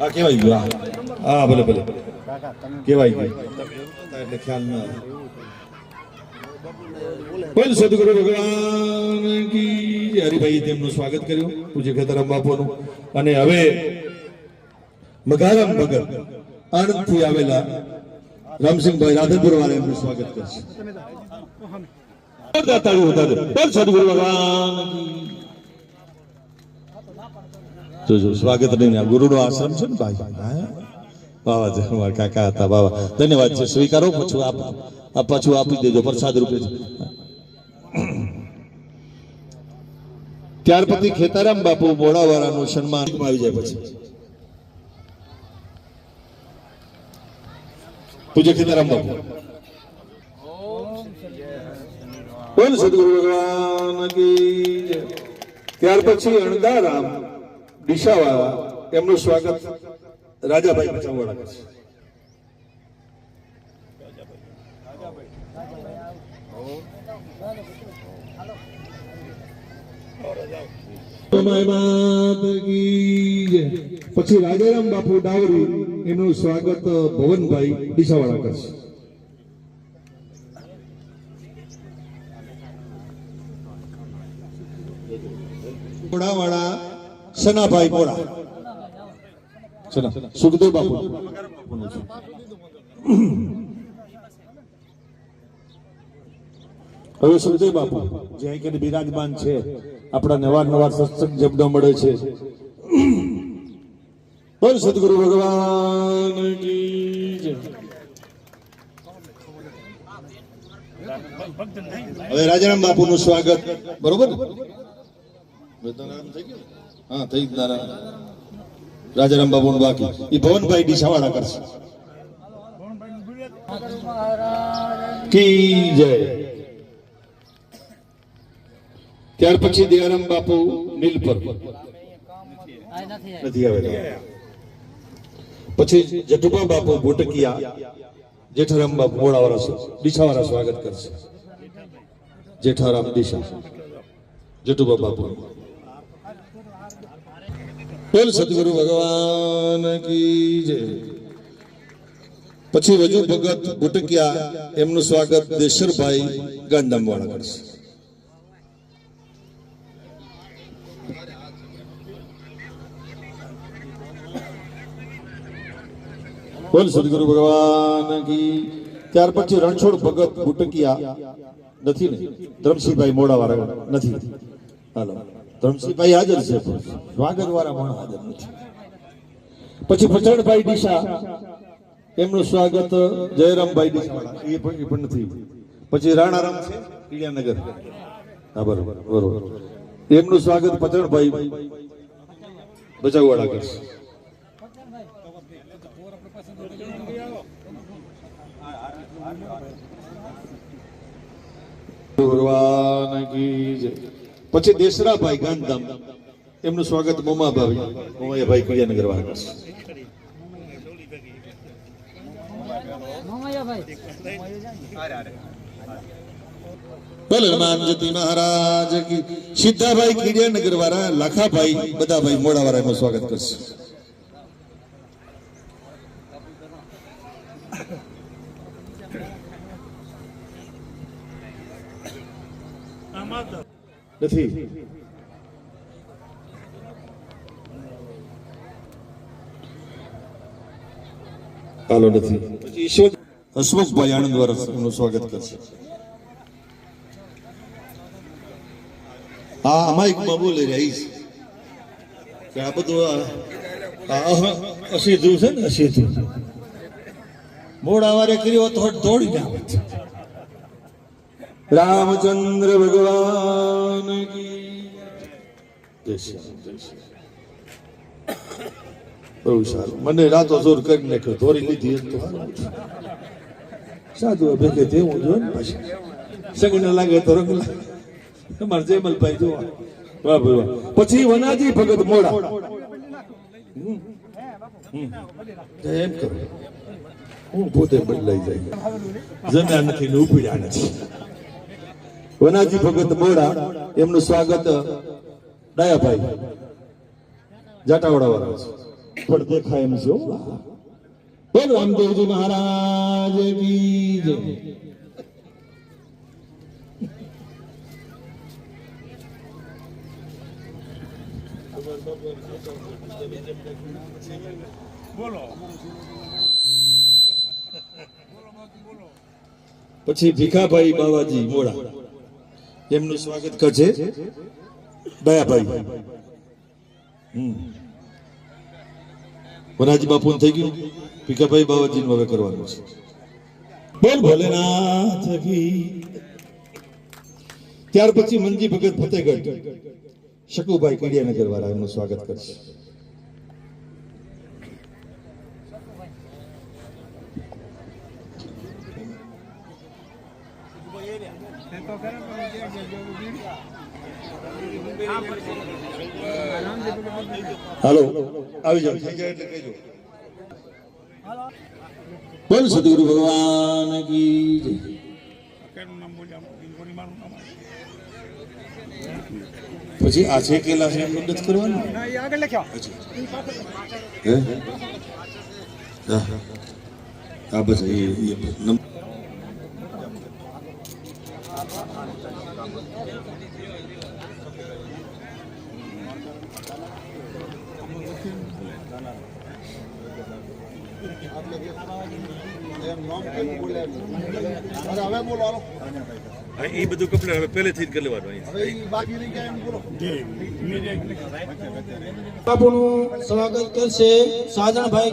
હા કેવાય ગયું, હા. હા, ભલે ભલે કેવાય ગયું. એટલે ભગવાન કી તેમનું સ્વાગત કર્યું, પૂજ્ય ખેતરામ બાપુનું. અને હવે મઘારામ ભગત આણંદથી આવેલા રામસિંહભાઈ રાધનપુર વાળા એમનું સ્વાગત કરશે. તાળીઓ વધારે. બોલ સદગુરુ ભગવાન કી. જો જો સ્વાગત નહીં ગુરુનો આશ્રમ છે ને ભાઈ? જય મારા કાકા હતા બાબા ધન્યવાદ છે, સ્વીકારો, પછી આપ આ પાછું આપી દેજો, પ્રસાદ રૂપે ત્યાર પછી ખેતારામ બાપુ બોડાવાળાનું સન્માન આવી જાય પછી. પૂજ્ય ખેતારામ બાપુ. બોલ સદગુરુ ભગવાન. ત્યાર પછી અણદારામ દિશાવાળા, એમનું સ્વાગત રાજાભાઈ પચાવવાળા કરશે જય માત કી જય. પછી રાજારામ બાપુ ડાવરી એનું સ્વાગત ભવનભાઈ દિશાવાળા કરશે મોડાવાળા સનાભાઈ મોડા સુખદેવ બાપુ. હવે સુખદેવ બાપુ. જે અહીં બિરાજમાન છે આપણા નવા નવા સત્સંગ જબડો મળે છે. બોલ સદગુરુ ભગવાન કી જય. હવે રાજારામ બાપુ નું સ્વાગત. બરોબર? ને? વેદનારામ થઈ ગયું ને? હા થઈ ગયું નારાયણ. રાજારામ બાપુ નું બાકી એ ભવનભાઈ ડીસાવાળા કરશે કી જય ત્યાર પછી દયારામ બાપુ નીલપર નથી આવેલા પછી જટુબા બાપુ ભોટકિયા જેઠારામ બાપુ મોડાવાળા ડીસાવાળા સ્વાગત કરશે. જેઠારામ ડીસા. જટુબા બાપુ. બોલ સદગુરુ ભગવાન કી જય. પછી વજુ ભગત ભુટકિયા એમનું સ્વાગત દેશરભાઈ ગાંધામ વાળા કરશે. બોલ સદગુરુ ભગવાન કી. ત્યાર પછી રણછોડ ભગત ભુટકિયા નથી ને? ધરમસિંહભાઈ મોડાવાળા નથી. હાલો. ધરમસિંહભાઈ હાજર છે સ્વાગત વાળા પણ હાજર નથી. પછી ફચરણભાઈ ડીસા, એમનું સ્વાગત જયરામભાઈ ડીસા એ પણ એ નથી. પછી રાણારામ છે, કિડિયાનગર. હા, બરોબર બરોબર. એમનું સ્વાગત પચરણભાઈ બચાવવાળા કરશે ભગવાન કી જય. પછી દેસરાભાઈ ગાંધીધામ. એમનું સ્વાગત મોમાભાઈ. મોમાયાભાઈ કુડિયાનગર વાળા કરશે ભલે મહારાજ સિદ્ધાભાઈ કીડિયાનગર વાળા લાખાભાઈ, બધાભાઈ મોડા વાળા એમનું સ્વાગત કરશે. નથી. હાલો નથી. ઈશ્વર હસમુખભાઈ આણંદ દ્વારા એમનું સ્વાગત કરશે. હા આમાં એક બોલી રહી છે. કે આ બધું આ- આ અસીધું છે ને, અસીધું. મોડા વારે કર્યો તો દોડી છે રામચંદ્ર ભગવાન. બહુ સારું. મને રાતો જોર કરી નાખ્યો. ધોરી લીધી તો સાધુ ભેગે તેવું જો ને પછી. સગન લાગે તો રંગ લાગે. તમારે જયમલભાઈ જોવા. વાહ વાહ પછી વનાજી ભગત મોડા. એમ કરો. હું પોતે બદલાઈ જાય. જમ્યા નથી ને ઉપડ્યા નથી. વનાજી ભગત મોડા, એમનું સ્વાગત ડાયાભાઈ જાટાવાડા વાળા પણ દેખાય એમ જો. બોલ રામદેવજી મહારાજ કી પછી ભીખાભાઈ બાવાજી મોડા. એમનું સ્વાગત કરશે દયાભાઈ વનાજી બાપુ થઈ ગયું. ભીખાભાઈ બાવાજી હવે કરવાનું છે. બોલ ભોલેનાથ ત્યાર પછી મંજી ભગત ફતેગઢ. શકુભાઈ કડિયાનગર વાળા એમનું સ્વાગત કરશે. હાલો, આવી જાઓ. થઈ જાય એટલે કહેજો બોલ સદગુરુ ભગવાન પછી આ છે કેલા છે એમનું કરવાનું? આગળ લખ્યો હે, બસ, એ એ એ બધું કમ્પ્લીટ હવે પહેલેથી જ કરી લેવાનું અહીં. બાપુનું સ્વાગત કરશે સાજણભાઈ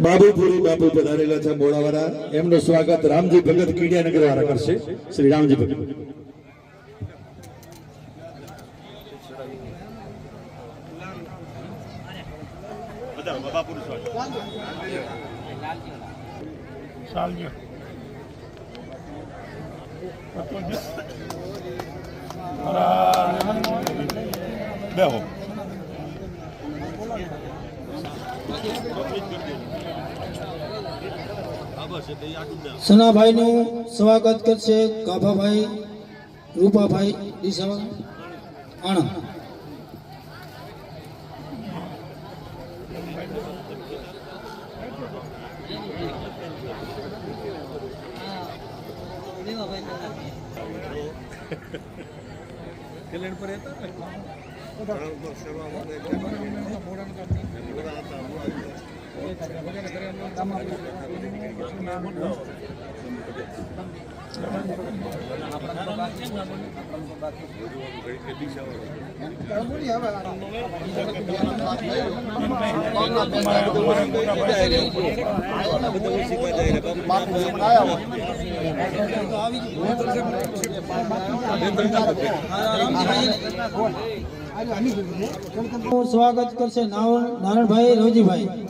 બાબુપુરી બાપુ પધારેલા છે મોડાવાળા. એમનું સ્વાગત રામજી ભગત કીડિયાનગર વાળા કરશે. શ્રી રામજી ભગત. બેહો. સનાભાઈનું સ્વાગત કરશે કાભાભાઈ રૂપાભાઈ દિશા આણંદનું સ્વાગત કરશે નારણભાઈ રોજીભાઈ.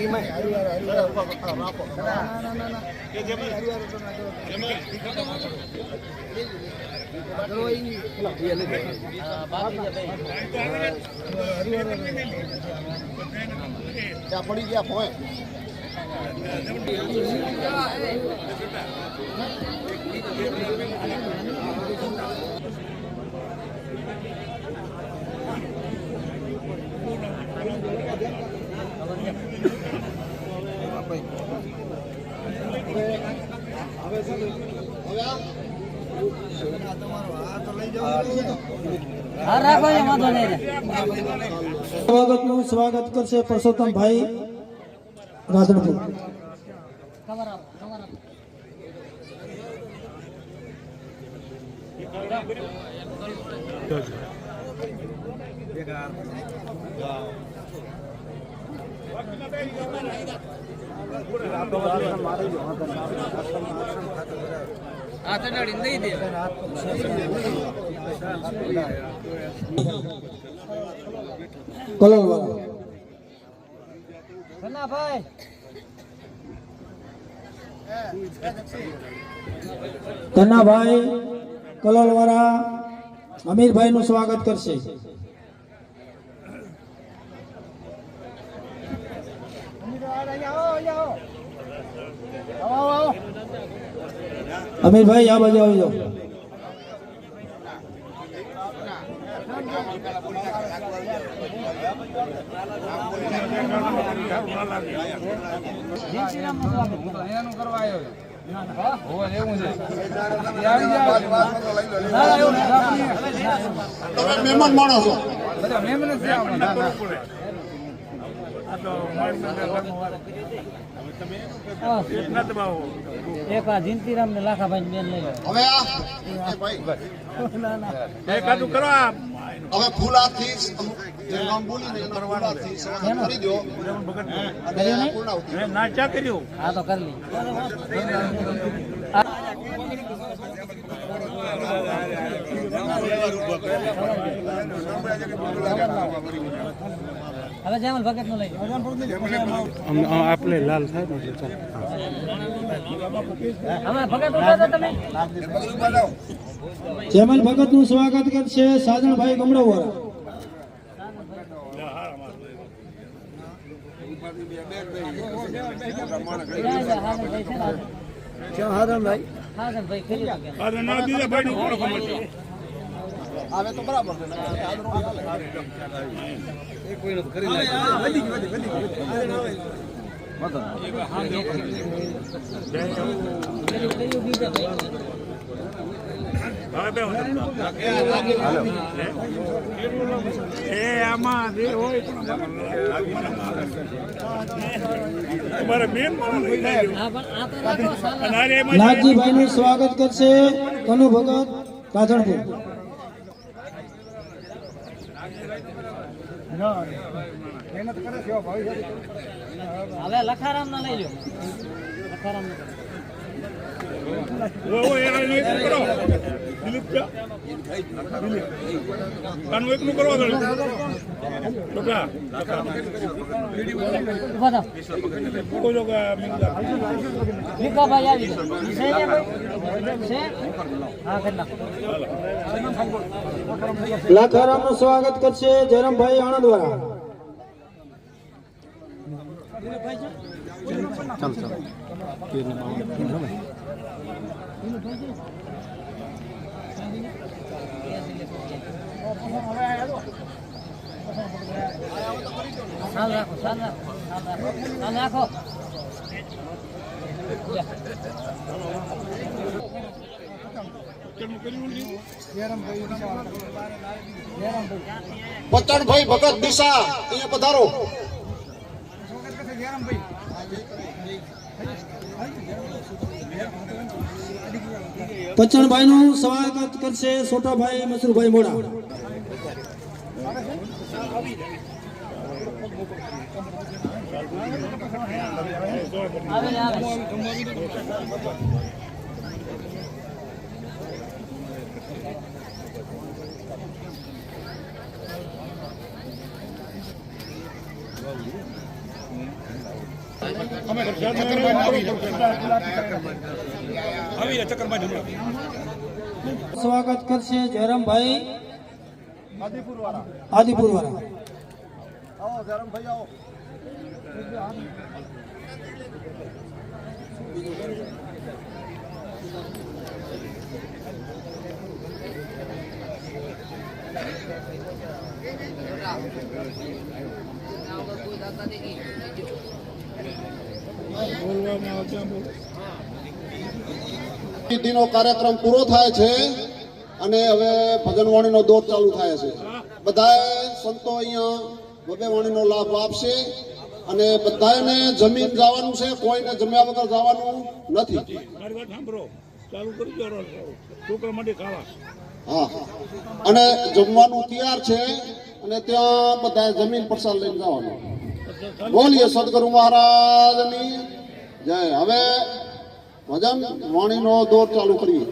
હા રાખો એ વાંધો નહીં સ્વાગતનું સ્વાગત કરશે પરસોત્તમભાઈ રાધનપુર. ખબર આપો ખબર આપો કનાભાઈ કન્નાભાઈ કલોલવાળા અમીરભાઈ નું સ્વાગત કરશે. અમીરભાઈ આ બાજુ આવી જાઓ. એનું કરવા આવ્યો હોવે એવું છે આવી જાય એવું મહેમાન એક આ જિંતીરામ ને લાખાભાઈ બેન લઈ હવે એકાદું કરો હવે ફૂલ હાથથી અમુક જે નામ કરી દો. અને પૂર્ણાવતી ના ચા કર્યું. હા તો કરી હવે જેમલ ભગતનું લઈ આપણે લાલ તમે? જેમલ ભગતનું સ્વાગત કરશે સાજણભાઈ ગમડાવાળા. અરે ભાઈ. નું કોણ ખબર છે આવે તો બરાબર છે એ આમાં જે હોય તમારે વધી માણસ લઈ જાય હા પણ આ તો રાખો સાલા અને અરે એમાં નાથજીભાઈ નું સ્વાગત કરશે કનુ ભગત રાધનપુર હવે લખારામ ના લઈ લો. લખારામ ના કરો. દિલીપ આનું એકલું કરવા દો. થાવ કોઈ લોકો મિંગા ભીખાભાઈ આવી છે ને ભાઈ? છે? હા કરી નાખો. લાખારામનું સ્વાગત કરશે જયરામભાઈ આણંદવાળા સાલ રાખો સાલ રાખો સાલ રાખો રાખો પતણભાઈ ભગત દિશા અહીંયા પધારો. પચણભાઈ નું સ્વાગત કરશે સોટાભાઈ મસરૂભાઈ મોડા. અમે આવી ચક્કરમાં હમણાં. સ્વાગત કરશે જયરામભાઈ. આદિપુર વાળા બોલવામાં આવે. ત્યાં બોલ દિનો કાર્યક્રમ પૂરો થાય છે અને હવે ભજનવાણીનો દોર ચાલુ થાય છે. બધાએ સંતો અહીંયા ભવ્યવાણીનો લાભ આપશે અને બધાને જમીન જવાનું છે કોઈને જમ્યા વગર જવાનું નથી. હા. અને જમવાનું તૈયાર છે અને ત્યાં બધાએ જમીન પ્રસાદ લઈને જવાનું. બોલીએ સદગુરુ મહારાજની. જય. હવે ભજન વાણીનો દોર ચાલુ કરીએ.